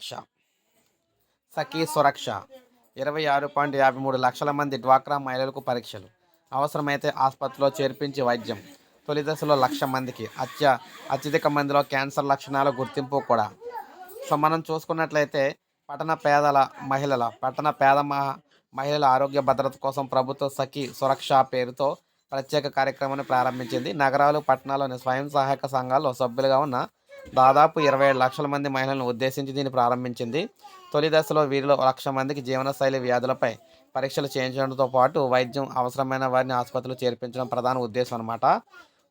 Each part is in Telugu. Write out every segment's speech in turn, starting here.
సురక్ష సఖీ సురక్ష ఇరవై ఆరు పాయింట్ యాభై మూడు లక్షల మంది డ్వాక్రా మహిళలకు పరీక్షలు. అవసరమైతే ఆసుపత్రిలో చేర్పించి వైద్యం. తొలి దశలో లక్ష మందికి అత్య అత్యధిక మందిలో క్యాన్సర్ లక్షణాల గుర్తింపు కూడా. సో మనం చూసుకున్నట్లయితే పట్టణ పేదల మహిళల పట్టణ పేద మహిళల ఆరోగ్య భద్రత కోసం ప్రభుత్వ సఖీ సురక్ష పేరుతో ప్రత్యేక కార్యక్రమాన్ని ప్రారంభించింది. నగరాలు పట్టణాల్లోని స్వయం సహాయక సంఘాల్లో సభ్యులుగా ఉన్న దాదాపు ఇరవై ఏడు లక్షల మంది మహిళలను ఉద్దేశించి దీన్ని ప్రారంభించింది. తొలి దశలో వీరిలో లక్ష మందికి జీవనశైలి వ్యాధులపై పరీక్షలు చేయించడంతో పాటు వైద్యం అవసరమైన వారిని ఆసుపత్రిలో చేర్పించడం ప్రధాన ఉద్దేశం అన్నమాట.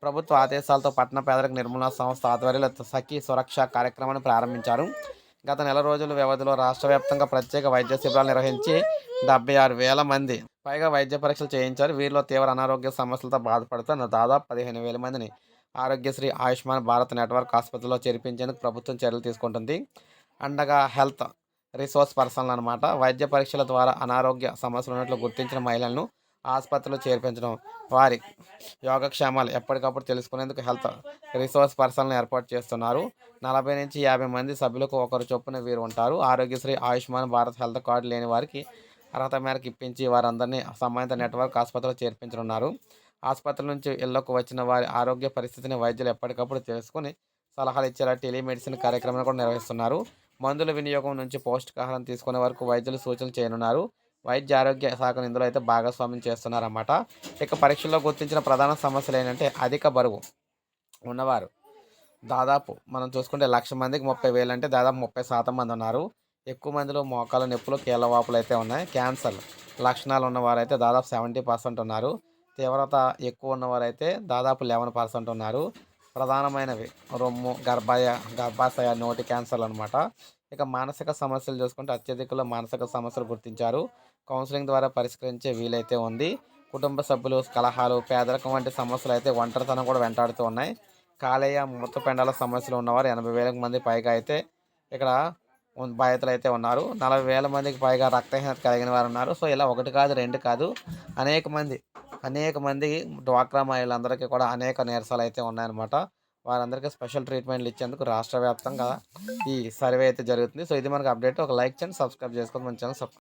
ప్రభుత్వ ఆదేశాలతో పట్టణ పేదరిక నిర్మూలన సంస్థ ఆధ్వర్యంలో సఖీ సురక్ష కార్యక్రమాన్ని ప్రారంభించారు. గత నెల రోజుల వ్యవధిలో రాష్ట్ర వ్యాప్తంగా ప్రత్యేక వైద్య శిబిరాలు నిర్వహించి డెబ్బై ఆరు వేల మంది పైగా వైద్య పరీక్షలు చేయించారు. వీరిలో తీవ్ర అనారోగ్య సమస్యలతో బాధపడుతున్న దాదాపు పదిహేను వేల మందిని ఆరోగ్యశ్రీ ఆయుష్మాన్ భారత్ నెట్వర్క్ ఆసుపత్రిలో చేర్పించేందుకు ప్రభుత్వం చర్యలు తీసుకుంటుంది. అండగా హెల్త్ రిసోర్స్ పర్సన్లు అనమాట వైద్య పరీక్షల ద్వారా అనారోగ్య సమస్యలు ఉన్నట్లు గుర్తించిన మహిళలను ఆసుపత్రిలో చేర్పించడం. వారి యోగక్షేమాలు ఎప్పటికప్పుడు తెలుసుకునేందుకు హెల్త్ రిసోర్స్ పర్సన్లను ఏర్పాటు చేస్తున్నారు. నలభై నుంచి యాభై మంది సభ్యులకు ఒకరు చొప్పున వీరు ఉంటారు. ఆరోగ్యశ్రీ ఆయుష్మాన్ భారత్ హెల్త్ కార్డు లేని వారికి అర్హత మేరకు ఇప్పించి వారందరినీ సంబంధిత నెట్వర్క్ ఆసుపత్రిలో చేర్పించనున్నారు. ఆసుపత్రి నుంచి ఇళ్ళకు వచ్చిన వారి ఆరోగ్య పరిస్థితిని వైద్యులు ఎప్పటికప్పుడు తెలుసుకుని సలహాలు ఇచ్చేలా టెలిమెడిసిన్ కార్యక్రమాన్ని కూడా నిర్వహిస్తున్నారు. మందుల వినియోగం నుంచి పౌష్టికాహారం తీసుకునే వరకు వైద్యులు సూచనలు చేయనున్నారు. వైద్య ఆరోగ్య శాఖను ఇందులో అయితే భాగస్వామ్యం చేస్తున్నారన్నమాట. ఇక పరీక్షల్లో గుర్తించిన ప్రధాన సమస్యలు ఏంటంటే అధిక బరువు ఉన్నవారు. దాదాపు మనం చూసుకుంటే లక్ష మందికి ముప్పై వేలు అంటే దాదాపు ముప్పై శాతం మంది ఉన్నారు. ఎక్కువ మందిలో మోకాల నొప్పులు కీళ్ళ వాపులు అయితే ఉన్నాయి. క్యాన్సర్ లక్షణాలు ఉన్నవారు అయితే దాదాపు సెవెంటీ పర్సెంట్ ఉన్నారు. తీవ్రత ఎక్కువ ఉన్నవారైతే దాదాపు లెవెన్ పర్సెంట్ ఉన్నారు. ప్రధానమైనవి రొమ్ము గర్భాయ గర్భాశయ నోటి క్యాన్సర్లు అనమాట ఇక మానసిక సమస్యలు చూసుకుంటే అత్యధికలో మానసిక సమస్యలు గుర్తించారు. కౌన్సిలింగ్ ద్వారా పరిష్కరించే వీలైతే ఉంది. కుటుంబ సభ్యులు కలహాలు పేదరికం వంటి సమస్యలు అయితే ఒంటరితనం కూడా వెంటాడుతూ ఉన్నాయి. కాలేయ మూత్రపిండాల సమస్యలు ఉన్నవారు ఎనభై వేలకు మంది పైగా అయితే ఇక్కడ బాధితులు అయితే ఉన్నారు. నలభై వేల మందికి పైగా రక్తహీనత కలిగిన వారు ఉన్నారు. సో ఇలా ఒకటి కాదు రెండు కాదు. అనేక మంది అనేక మంది డ్వాక్రా మహిళలందరికీ కూడా అనేక నీరసాలు అయితే ఉన్నాయన్నమాట. వారందరికీ స్పెషల్ ట్రీట్మెంట్లు ఇచ్చేందుకు రాష్ట్ర వ్యాప్తంగా ఈ సర్వే అయితే జరుగుతుంది. సో ఇది మనకు అప్డేట్. ఒక లైక్ చేయండి సబ్స్క్రైబ్ చేసుకొని మన ఛానల్ సబ్స్క్రైబ్